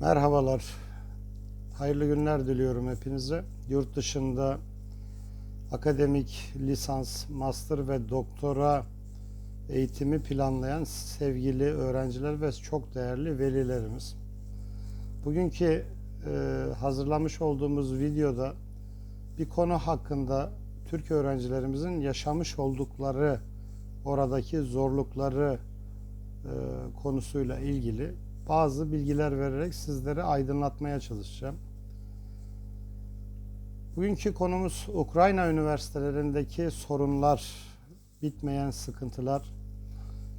Merhabalar. Hayırlı günler diliyorum hepinize. Yurt dışında akademik, lisans, master ve doktora eğitimi planlayan sevgili öğrenciler ve çok değerli velilerimiz. Bugünkü e, hazırlamış olduğumuz videoda bir konu hakkında Türk öğrencilerimizin yaşamış oldukları oradaki zorlukları e, konusuyla ilgili bazı bilgiler vererek sizleri aydınlatmaya çalışacağım. Bugünkü konumuz Ukrayna üniversitelerindeki sorunlar, bitmeyen sıkıntılar,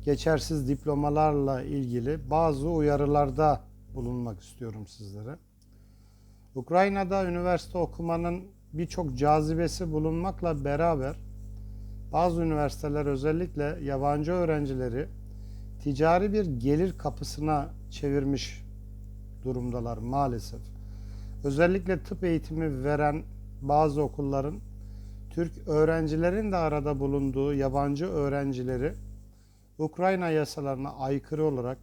geçersiz diplomalarla ilgili bazı uyarılarda bulunmak istiyorum sizlere. Ukrayna'da üniversite okumanın birçok cazibesi bulunmakla beraber bazı üniversiteler özellikle yabancı öğrencileri ticari bir gelir kapısına çevirmiş durumdalar maalesef. Özellikle tıp eğitimi veren bazı okulların Türk öğrencilerin de arada bulunduğu yabancı öğrencileri Ukrayna yasalarına aykırı olarak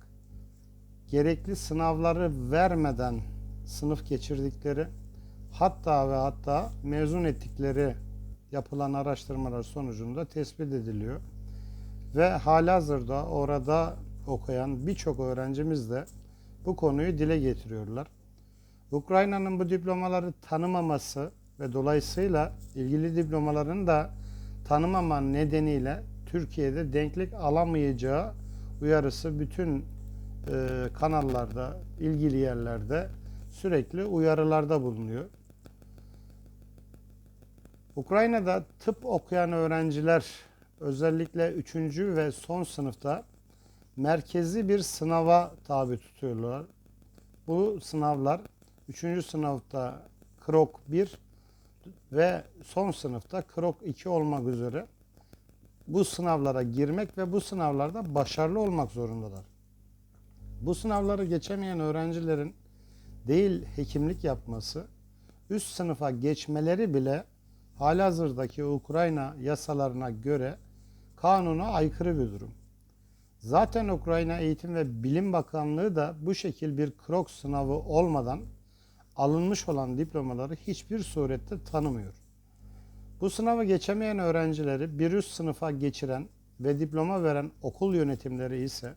gerekli sınavları vermeden sınıf geçirdikleri hatta ve hatta mezun ettikleri yapılan araştırmalar sonucunda tespit ediliyor. Ve halihazırda orada okuyan birçok öğrencimiz de bu konuyu dile getiriyorlar. Ukrayna'nın bu diplomaları tanımaması ve dolayısıyla ilgili diplomaların da tanımama nedeniyle Türkiye'de denklik alamayacağı uyarısı bütün e, kanallarda, ilgili yerlerde sürekli uyarılarda bulunuyor. Ukrayna'da tıp okuyan öğrenciler özellikle 3. ve son sınıfta merkezi bir sınava tabi tutuyorlar. Bu sınavlar 3. sınıfta krok 1 ve son sınıfta krok 2 olmak üzere bu sınavlara girmek ve bu sınavlarda başarılı olmak zorundalar. Bu sınavları geçemeyen öğrencilerin değil hekimlik yapması, üst sınıfa geçmeleri bile halihazırdaki Ukrayna yasalarına göre kanuna aykırı bir durum. Zaten Ukrayna Eğitim ve Bilim Bakanlığı da bu şekil bir krok sınavı olmadan alınmış olan diplomaları hiçbir surette tanımıyor. Bu sınavı geçemeyen öğrencileri bir üst sınıfa geçiren ve diploma veren okul yönetimleri ise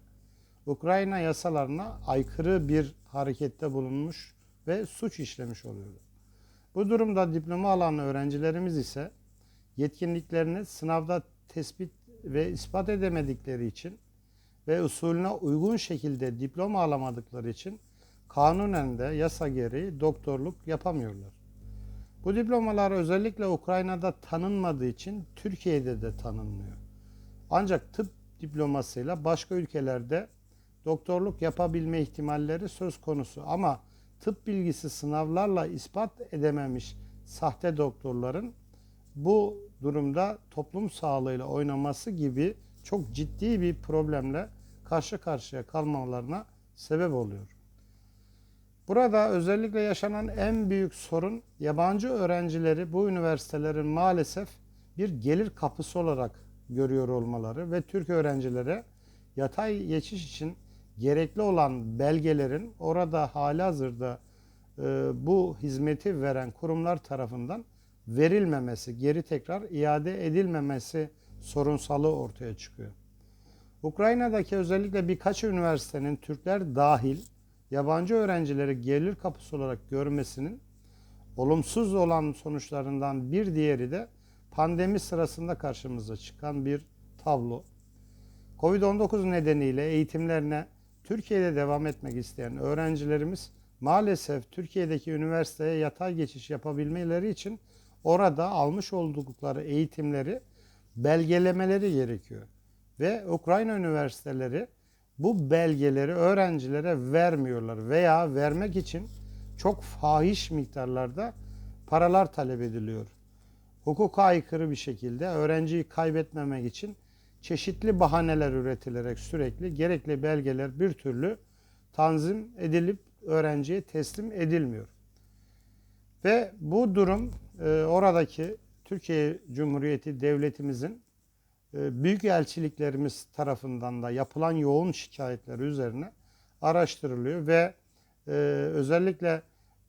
Ukrayna yasalarına aykırı bir harekette bulunmuş ve suç işlemiş oluyorlar. Bu durumda diploma alan öğrencilerimiz ise yetkinliklerini sınavda tespit ve ispat edemedikleri için ve usulüne uygun şekilde diploma alamadıkları için kanunen de yasa gereği doktorluk yapamıyorlar. Bu diplomalar özellikle Ukrayna'da tanınmadığı için Türkiye'de de tanınmıyor. Ancak tıp diplomasıyla başka ülkelerde doktorluk yapabilme ihtimalleri söz konusu ama tıp bilgisi sınavlarla ispat edememiş sahte doktorların bu durumda toplum sağlığıyla oynaması gibi çok ciddi bir problemle karşı karşıya kalmalarına sebep oluyor. Burada özellikle yaşanan en büyük sorun yabancı öğrencileri bu üniversitelerin maalesef bir gelir kapısı olarak görüyor olmaları ve Türk öğrencilere yatay geçiş için gerekli olan belgelerin orada halihazırda e, bu hizmeti veren kurumlar tarafından verilmemesi, geri tekrar iade edilmemesi sorunsalı ortaya çıkıyor. Ukrayna'daki özellikle birkaç üniversitenin Türkler dahil yabancı öğrencileri gelir kapısı olarak görmesinin olumsuz olan sonuçlarından bir diğeri de pandemi sırasında karşımıza çıkan bir tablo. Covid-19 nedeniyle eğitimlerine Türkiye'de devam etmek isteyen öğrencilerimiz maalesef Türkiye'deki üniversiteye yatay geçiş yapabilmeleri için orada almış oldukları eğitimleri belgelemeleri gerekiyor. Ve Ukrayna üniversiteleri bu belgeleri öğrencilere vermiyorlar veya vermek için çok fahiş miktarlarda paralar talep ediliyor. Hukuka aykırı bir şekilde öğrenciyi kaybetmemek için çeşitli bahaneler üretilerek sürekli gerekli belgeler bir türlü tanzim edilip öğrenciye teslim edilmiyor. Ve bu durum e, oradaki Türkiye Cumhuriyeti Devletimizin e, büyük elçiliklerimiz tarafından da yapılan yoğun şikayetler üzerine araştırılıyor ve e, özellikle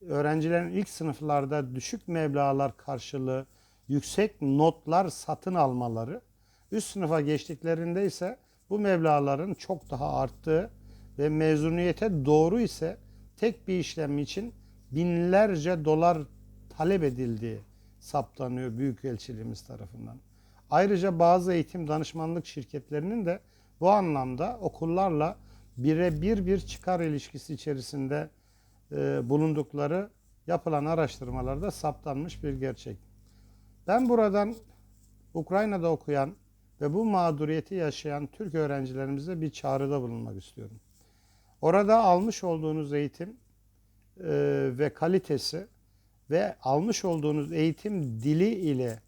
öğrencilerin ilk sınıflarda düşük meblağlar karşılığı yüksek notlar satın almaları, üst sınıfa geçtiklerinde ise bu meblağların çok daha arttığı ve mezuniyete doğru ise tek bir işlem için binlerce dolar talep edildiği saptanıyor Büyükelçiliğimiz tarafından. Ayrıca bazı eğitim danışmanlık şirketlerinin de bu anlamda okullarla birebir bir çıkar ilişkisi içerisinde e, bulundukları yapılan araştırmalarda saptanmış bir gerçek. Ben buradan Ukrayna'da okuyan ve bu mağduriyeti yaşayan Türk öğrencilerimize bir çağrıda bulunmak istiyorum. Orada almış olduğunuz eğitim e, ve kalitesi ve almış olduğunuz eğitim dili ile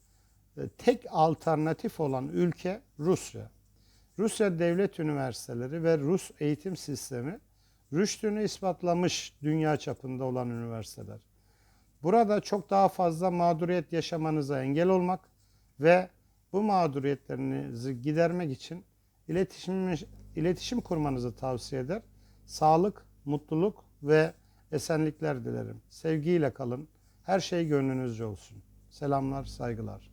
e, tek alternatif olan ülke Rusya. Rusya devlet üniversiteleri ve Rus eğitim sistemi rüştünü ispatlamış dünya çapında olan üniversiteler. Burada çok daha fazla mağduriyet yaşamanıza engel olmak ve bu mağduriyetlerinizi gidermek için iletişim iletişim kurmanızı tavsiye eder. Sağlık, mutluluk ve esenlikler dilerim. Sevgiyle kalın. Her şey gönlünüzce olsun. Selamlar, saygılar.